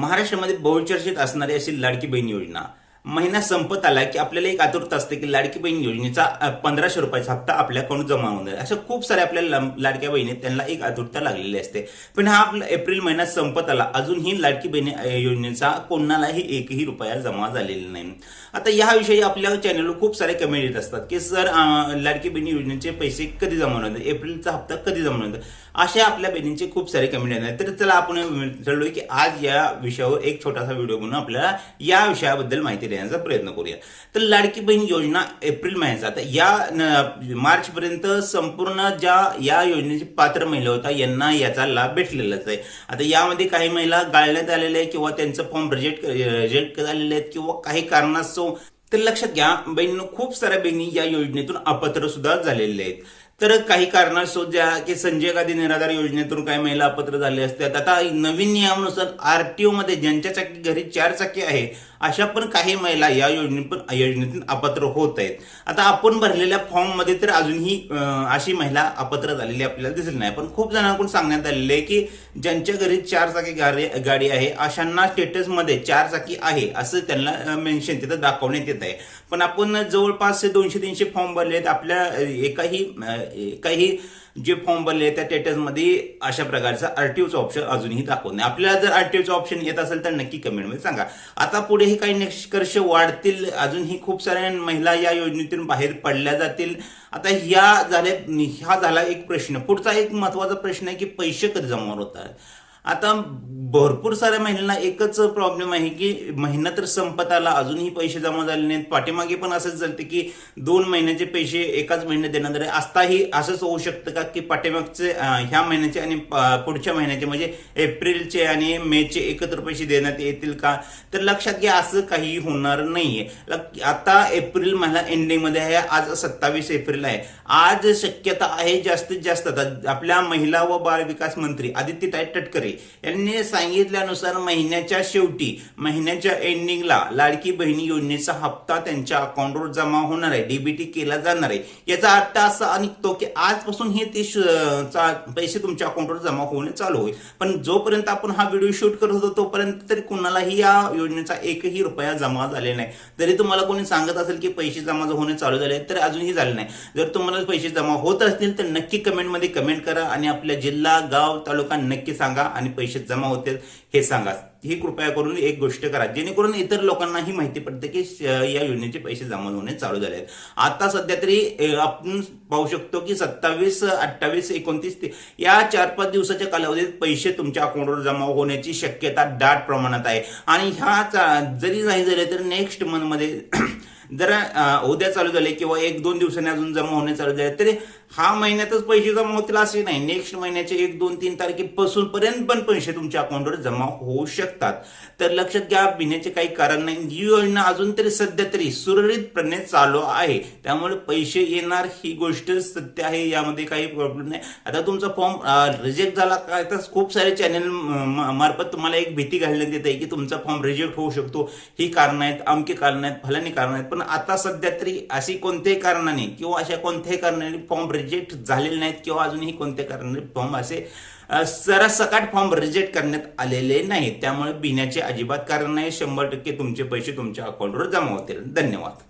महाराष्ट्रामध्ये बहुचर्चित असणारी अशी लाडकी बहीण योजना. महिना संपत आला की आपल्याला एक आतुरता असते की लाडकी बहीण योजनेचा पंधराशे रुपयाचा हप्ता आपल्याकडून जमा होणार अशा खूप साऱ्या आपल्या लाडक्या बहिणी त्यांना एक आतुरता लागलेली असते. पण हा आपला एप्रिल महिना संपत आला अजूनही लाडकी बहिणी योजनेचा कोणालाही एकही रुपया जमा झालेला नाही. आता याविषयी आपल्या चॅनलवर खूप सारे कमेंट येत असतात की सर लाडकी बहिणी योजनेचे पैसे कधी जमा होणार एप्रिलचा हप्ता कधी जमा होणार अशा आपल्या बहिणींचे खूप सारे कमेंट येणार तर चला आपण ठरलो की आज या विषयावर एक छोटासा व्हिडिओ बनवून आपल्याला या विषयाबद्दल माहिती देण्याचा प्रयत्न करूया. तर लाडकी बहीण योजना एप्रिल महिन्याचा. आता या मार्चपर्यंत संपूर्ण ज्या या योजनेची पात्र महिला होता यांना याचा लाभ भेटलेलाच आहे. आता यामध्ये काही महिला गाळण्यात आलेल्या आहेत किंवा त्यांचं फॉर्म रिजेक्ट रिजेक्ट झालेले आहेत किंवा काही कारणास्तव. तर लक्षात घ्या बहिणी खूप साऱ्या बहिणी या योजनेतून अपात्र सुद्धा झालेले आहेत. तर काही कारणास्तव ज्या की संजय गांधी निराधार योजनेतून काही महिला अपात्र झाले असतात आता नवीन नियमानुसार आरटीओ मध्ये ज्यांच्या चाकी घरी चार चाकी आहे अशा पण काही महिला या योजने पण योजनेतून अपात्र होत आहेत. आता आपण भरलेल्या फॉर्ममध्ये तर अजूनही अशी महिला अपात्र झालेली आपल्याला दिसली नाही. पण खूप जणांकडून सांगण्यात आलेले आहे की ज्यांच्या घरी चार चाकी गाडी गाडी आहे अशांना स्टेटसमध्ये चार चाकी आहे असं त्यांना मेन्शन तिथं दाखवण्यात येत आहे. पण आपण जवळपास दोनशे तीनशे फॉर्म भरले आहेत. आपल्या एकाही काही एकाही जे फॉर्म भरले त्या स्टेटसमध्ये अशा प्रकारचा आरटीओचं ऑप्शन अजूनही दाखवत नाही. आपल्याला जर आरटीओचं ऑप्शन येत असेल तर नक्की कमेंटमध्ये सांगा. आता पुढेही काही निष्कर्ष वाढतील. अजूनही खूप साऱ्या महिला या योजनेतून बाहेर पडल्या जातील. आता ह्या झाल्या हा झाला एक प्रश्न. पुढचा एक महत्त्वाचा प्रश्न आहे की पैसे कधी जमा होतात? आता भरपूर साऱ्या महिलांना एकच प्रॉब्लेम आहे की महिना तर संपत आला अजूनही पैसे जमा झाले नाहीत. पाठीमागे पण असंच झालं की दोन महिन्याचे पैसे एकाच महिन्यात देण्यात आले आताही असंच होऊ शकतं का की पाठीमागचे ह्या महिन्याचे आणि प- पुढच्या महिन्याचे म्हणजे एप्रिलचे आणि मेचे एकत्र पैसे देण्यात येतील का? तर लक्षात घ्या असं काही होणार नाहीये. लक- आता एप्रिल महिना एंडिंगमध्ये आहे आज सत्तावीस एप्रिल आहे. आज शक्यता आहे जास्तीत जास्त. आता आपल्या महिला व बाल विकास मंत्री आदित्यताई तटकरे यांनी सांगितल्यानुसार महिन्याच्या शेवटी महिन्याच्या एंडिंगला लाडकी बहिणी योजनेचा हप्ता त्यांच्या अकाउंटवर जमा होणार आहे. डीबीटी केला जाणार आहे. याचा अर्थ असा निघतो की आजपासून हे ते पैसे तुमच्या अकाउंटवर जमा होणे चालू होईल. पण जोपर्यंत आपण हा व्हिडिओ शूट करत होतो तोपर्यंत तरी कुणालाही या योजनेचा एकही रुपया जमा झाले नाही. जरी तुम्हाला कोणी सांगत असेल की पैसे जमा होणे चालू झाले तर अजूनही झाले नाही. जर तुम्हाला पैसे जमा होत असतील तर नक्की कमेंटमध्ये कमेंट करा आणि आपल्या जिल्हा गाव तालुका नक्की सांगा आणि पैसे जमा होतील हे सांगा. ही कृपया करून एक गोष्ट करा. जेणेकरून इतर लोकांनाही माहिती पडते की या योजनेचे पैसे जमा होणे चालू झाले आहेत. आता सध्या तरी आपण पाहू शकतो की सत्तावीस अठ्ठावीस एकोणतीस ते या चार पाच दिवसाच्या कालावधीत पैसे तुमच्या अकाउंटवर जमा होण्याची शक्यता दाट प्रमाणात आहे. आणि ह्या जरी नाही झाले तर नेक्स्ट मंथमध्ये जर उद्या चालू झाले किंवा एक दोन दिवसांनी अजून जमा होणे चालू झाले तरी हा महिन्यातच पैसे जमा होतील असे नाही. नेक्स्ट महिन्याचे एक दोन तीन तारखेपासून पर्यंत पण पैसे तुमच्या अकाउंटवर जमा होऊ शकतात. तर लक्षात घ्या भिण्याचे काही कारण नाही. ही योजना अजून तरी सध्या तरी सुरळीतपणे चालू आहे. त्यामुळे पैसे येणार ही गोष्ट सत्य आहे यामध्ये काही प्रॉब्लेम नाही. आता तुमचा फॉर्म रिजेक्ट झाला काय तर खूप सारे चॅनल मार्फत तुम्हाला एक भीती घालण्यात येत आहे की तुमचा फॉर्म रिजेक्ट होऊ शकतो. ही कारण आहेत अमके कारण आहेत फलानी कारण आहेत. पण आता सध्या तरी अशी कोणत्याही कारणाने किंवा अशा कोणत्याही कारणाने फॉर्म रिजेक्ट झालेले नाहीत किंवा अजूनही कोणत्या कारणाने फॉर्म असे अ, फॉर्म रिजेक्ट करण्यात आलेले नाहीत. त्यामुळे भिण्याचे अजिबात कारण नाही. शंभर टक्के तुमचे पैसे तुमच्या अकाउंटवर जमा होतील. धन्यवाद.